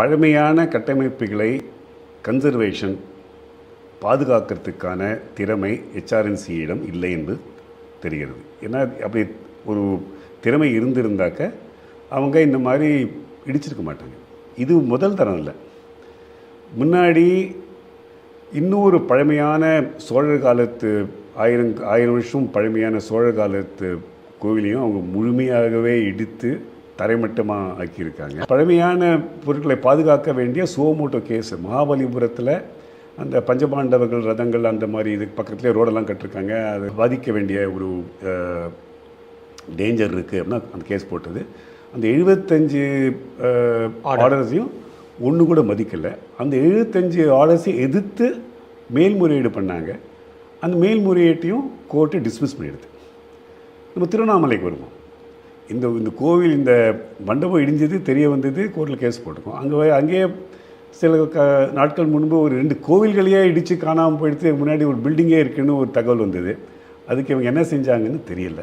பழமையான கட்டமைப்புகளை கன்சர்வேஷன் பாதுகாக்கிறதுக்கான திறமை ஹெச்ஆர்என்சியிடம் இல்லை என்று தெரிகிறது. ஏன்னா அப்படி ஒரு திறமை இருந்திருந்தாக்க அவங்க இந்த மாதிரி இடிச்சிருக்க மாட்டாங்க. இது முதல் தரம் இல்லை. முன்னாடி இன்னொரு பழமையான சோழர் காலத்து ஆயிரம் ஆயிரம் வருஷம் பழமையான சோழர் காலத்து கோவிலையும் அவங்க முழுமையாகவே இடித்து தரைமட்டமாக ஆக்கியிருக்காங்க. பழமையான பொருட்களை பாதுகாக்க வேண்டிய சுவமோட்டோ கேஸ். மகாபலிபுரத்தில் அந்த பஞ்சபாண்டவர்கள் ரதங்கள் அந்த மாதிரி இது பக்கத்துலேயே ரோடெல்லாம் கட்டிருக்காங்க. அது பாதிக்க வேண்டிய ஒரு டேஞ்சர் இருக்குது அப்படின்னா அந்த கேஸ் போட்டது. அந்த எழுபத்தஞ்சு ஆர்டர்ஸையும் ஒன்று கூட மதிக்கலை. அந்த எழுபத்தஞ்சு ஆர்டர்ஸையும் எதிர்த்து மேல்முறையீடு பண்ணாங்க. அந்த மேல்முறையீட்டையும் கோர்ட்டு டிஸ்மிஸ் பண்ணிடுது. நம்ம திருவண்ணாமலைக்கு வருவோம். இந்த இந்த கோவில் இந்த மண்டபம் இடிஞ்சது தெரிய வந்தது கோர்ட்டில் கேஸ் போட்டிருக்கோம். அங்கே அங்கேயே சில க நாட்கள் முன்பு ஒரு ரெண்டு கோவில்களையே இடித்து காணாமல் போயிடுத்து முன்னாடி ஒரு பில்டிங்கே இருக்குன்னு ஒரு தகவல் வந்தது. அதுக்கு இவங்க என்ன செஞ்சாங்கன்னு தெரியல.